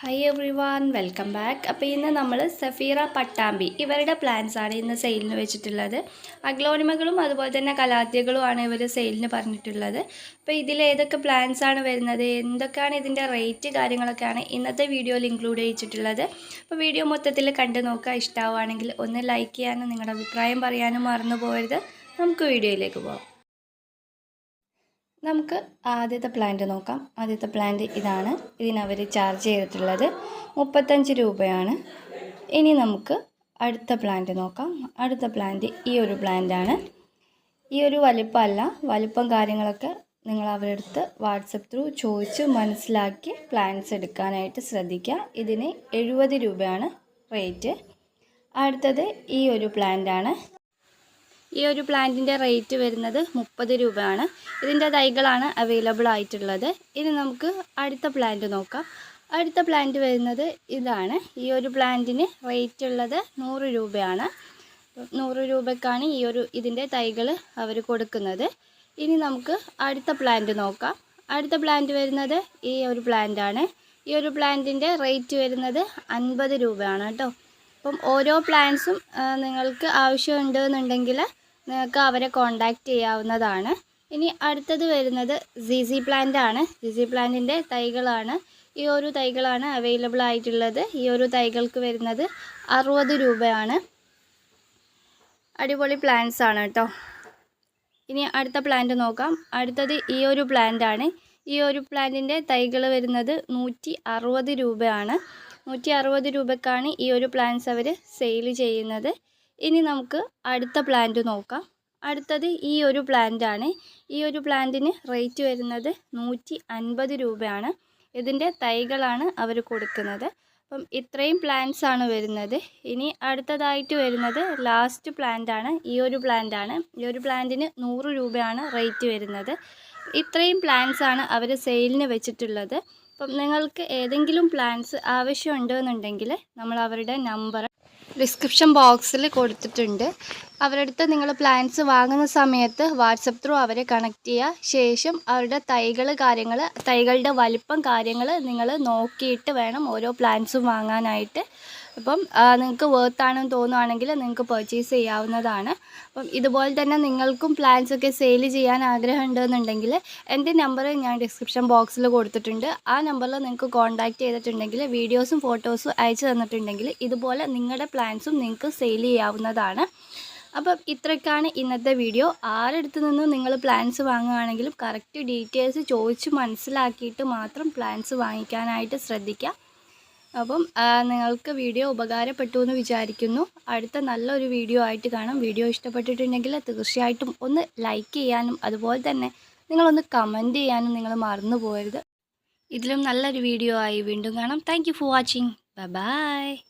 Hi everyone welcome back അപ്പോൾ ഇന്ന് നമ്മൾ സഫീറ പട്ടാമ്പി ഇവരുടെ ആണ് ഇന്ന് സെയിലിന് വെച്ചിട്ടുള്ളത്. അഗ്ലോണിമകളും അതുപോലെ തന്നെ കലാദ്യകളുമാണ് ഇവർ സെയിലിന് പറഞ്ഞിട്ടുള്ളത്. അപ്പോൾ ഇതിൽ ഏതൊക്കെ പ്ലാൻസ് ആണ് വരുന്നത് എന്തൊക്കെയാണ് ഇതിന്റെ റേറ്റ് കാര്യങ്ങളൊക്കെയാണ് ഇന്നത്തെ വീഡിയോയിൽ ഇൻക്ലൂഡ് ചെയ്തിട്ടുള്ളത്. അപ്പോൾ വീഡിയോ മൊത്തത്തിൽ കണ്ടു നോക്കുക. ഇഷ്ടമാവുകയാണെങ്കിൽ ഒന്ന് ലൈക്ക് ചെയ്യാനും നിങ്ങളുടെ അഭിപ്രായം പറയാനും മറന്നു പോകരുത് നമുക്ക് വീഡിയോയിലേക്ക് പോകാം നമുക്ക് ആദ്യത്തെ പ്ലാന്റ് നോക്കാം. ആദ്യത്തെ പ്ലാന്റ് ഇതാണ്. ഇതിനവർ ചാർജ് ചെയ്തിട്ടുള്ളത് മുപ്പത്തഞ്ച് രൂപയാണ്. ഇനി നമുക്ക് അടുത്ത പ്ലാന്റ് നോക്കാം. അടുത്ത പ്ലാന്റ് ഈ ഒരു പ്ലാന്റാണ് ഈ ഒരു വലിപ്പമല്ല. വലിപ്പം കാര്യങ്ങളൊക്കെ നിങ്ങൾ അവരുടെ അടുത്ത് വാട്സപ്പ് ത്രൂ ചോദിച്ച് മനസ്സിലാക്കി പ്ലാന്റ്സ് എടുക്കാനായിട്ട് ശ്രദ്ധിക്കുക. ഇതിന് എഴുപത് രൂപയാണ് റേറ്റ് അടുത്തത് ഈ ഒരു പ്ലാന്റാണ് ഈ ഒരു പ്ലാന്റിന്റെ റേറ്റ് വരുന്നത് മുപ്പത് രൂപയാണ്. ഇതിന്റെ തൈകളാണ് അവൈലബിൾ ആയിട്ടുള്ളത്. ഇനി നമുക്ക് അടുത്ത പ്ലാന്റ് നോക്കാം. അടുത്ത പ്ലാന്റ് വരുന്നത് ഇതാണ്. ഈ ഒരു പ്ലാന്റിന് റേറ്റ് ഉള്ളത് നൂറ് രൂപയാണ്. നൂറ് രൂപയ്ക്കാണ് ഈ ഒരു ഇതിന്റെ തൈകൾ അവർ കൊടുക്കുന്നത്. ഇനി നമുക്ക് അടുത്ത പ്ലാന്റ് നോക്കാം. അടുത്ത പ്ലാന്റ് വരുന്നത് ഈ ഒരു പ്ലാന്റാണ്. ഈ ഒരു പ്ലാന്റിന്റെ റേറ്റ് വരുന്നത് അൻപത് രൂപയാണ് കേട്ടോ. അപ്പം ഓരോ പ്ലാന്റ്സും നിങ്ങൾക്ക് ആവശ്യമുണ്ട് എന്നുണ്ടെങ്കിൽ നിങ്ങൾക്ക് അവരെ കോണ്ടാക്റ്റ് ചെയ്യാവുന്നതാണ്. ഇനി അടുത്തത് വരുന്നത് സി പ്ലാന്റ് ആണ്. സി പ്ലാന്റിന്റെ തൈകളാണ്. ഈ ഒരു തൈകളാണ് അവൈലബിൾ ആയിട്ടുള്ളത്. ഈ ഒരു തൈകൾക്ക് വരുന്നത് അറുപത് രൂപയാണ്. അടിപൊളി പ്ലാന്റ്സ് ആണ് കേട്ടോ. ഇനി അടുത്ത പ്ലാന്റ് നോക്കാം. അടുത്തത് ഈ ഒരു പ്ലാന്റ് ആണ്. ഈ ഒരു പ്ലാന്റിന്റെ തൈകൾ വരുന്നത് നൂറ്റി അറുപത് രൂപയാണ്. നൂറ്റി അറുപത് ഈ ഒരു പ്ലാന്റ്സ് അവർ സെയിൽ ചെയ്യുന്നത്. ഇനി നമുക്ക് അടുത്ത പ്ലാന്റ് നോക്കാം. അടുത്തത് ഈ ഒരു ആണ്. ഈ ഒരു പ്ലാന്റിന് റേറ്റ് വരുന്നത് നൂറ്റി അൻപത് രൂപയാണ്. ഇതിന്റെ തൈകളാണ് അവർ കൊടുക്കുന്നത്. അപ്പം ഇത്രയും പ്ലാന്റ്സ് ആണ് വരുന്നത്. ഇനി അടുത്തതായിട്ട് വരുന്നത് ലാസ്റ്റ് പ്ലാന്റ് ആണ്. ഈ ഒരു പ്ലാന്റ് ആണ്. ഈ ഒരു പ്ലാന്റിന് നൂറ് രൂപയാണ് റേറ്റ് വരുന്നത്. ഇത്രയും പ്ലാന്റ്സ് ആണ് അവർ സെയിലിന് വെച്ചിട്ടുള്ളത്. അപ്പം നിങ്ങൾക്ക് ഏതെങ്കിലും പ്ലാൻസ് ആവശ്യമുണ്ടെന്നുണ്ടെങ്കിൽ നമ്മൾ അവരുടെ നമ്പർ ഡിസ്ക്രിപ്ഷൻ ബോക്സിൽ കൊടുത്തിട്ടുണ്ട്. അവരുടെ അടുത്ത് നിങ്ങൾ പ്ലാൻസ് വാങ്ങുന്ന സമയത്ത് വാട്സപ്പ് ത്രൂ അവരെ കണക്ട് ചെയ്യുക ശേഷം അവരുടെ തൈകൾ കാര്യങ്ങൾ തൈകളുടെ വലിപ്പം കാര്യങ്ങൾ നിങ്ങൾ നോക്കിയിട്ട് വേണം ഓരോ പ്ലാൻസും വാങ്ങാനായിട്ട്. അപ്പം നിങ്ങൾക്ക് വേർത്താണെന്ന് തോന്നുവാണെങ്കിൽ നിങ്ങൾക്ക് പർച്ചേസ് ചെയ്യാവുന്നതാണ്. അപ്പം ഇതുപോലെ തന്നെ നിങ്ങൾക്കും പ്ലാൻസ് ഒക്കെ സെയിൽ ചെയ്യാൻ ആഗ്രഹം ഉണ്ടെന്നുണ്ടെങ്കിൽ എന്റെ നമ്പർ ഞാൻ ഡിസ്ക്രിപ്ഷൻ ബോക്സിൽ കൊടുത്തിട്ടുണ്ട്. ആ നമ്പറിൽ നിങ്ങൾക്ക് കോൺടാക്ട് ചെയ്തിട്ടുണ്ടെങ്കിൽ വീഡിയോസും ഫോട്ടോസും അയച്ചു തന്നിട്ടുണ്ടെങ്കിൽ ഇതുപോലെ നിങ്ങളുടെ പ്ലാൻസും നിങ്ങൾക്ക് സെയിൽ ചെയ്യാവുന്നതാണ്. അപ്പം ഇത്രയ്ക്കാണ് ഇന്നത്തെ വീഡിയോ ആരെടുത്ത് നിന്നും നിങ്ങൾ പ്ലാൻസ് വാങ്ങുകയാണെങ്കിലും കറക്റ്റ് ഡീറ്റെയിൽസ് ചോദിച്ച് മനസ്സിലാക്കിയിട്ട് മാത്രം പ്ലാൻസ് വാങ്ങിക്കാനായിട്ട് ശ്രദ്ധിക്കുക. അപ്പം നിങ്ങൾക്ക് വീഡിയോ ഉപകാരപ്പെട്ടു എന്ന് വിചാരിക്കുന്നു. അടുത്ത നല്ലൊരു വീഡിയോ ആയിട്ട് കാണാം. വീഡിയോ ഇഷ്ടപ്പെട്ടിട്ടുണ്ടെങ്കിൽ തീർച്ചയായിട്ടും ഒന്ന് ലൈക്ക് ചെയ്യാനും അതുപോലെ തന്നെ നിങ്ങളൊന്ന് കമന്റ് ചെയ്യാനും നിങ്ങൾ മറന്നു പോകരുത്. ഇതിലും നല്ലൊരു വീഡിയോ ആയി വീണ്ടും കാണാം. Thank for watching bye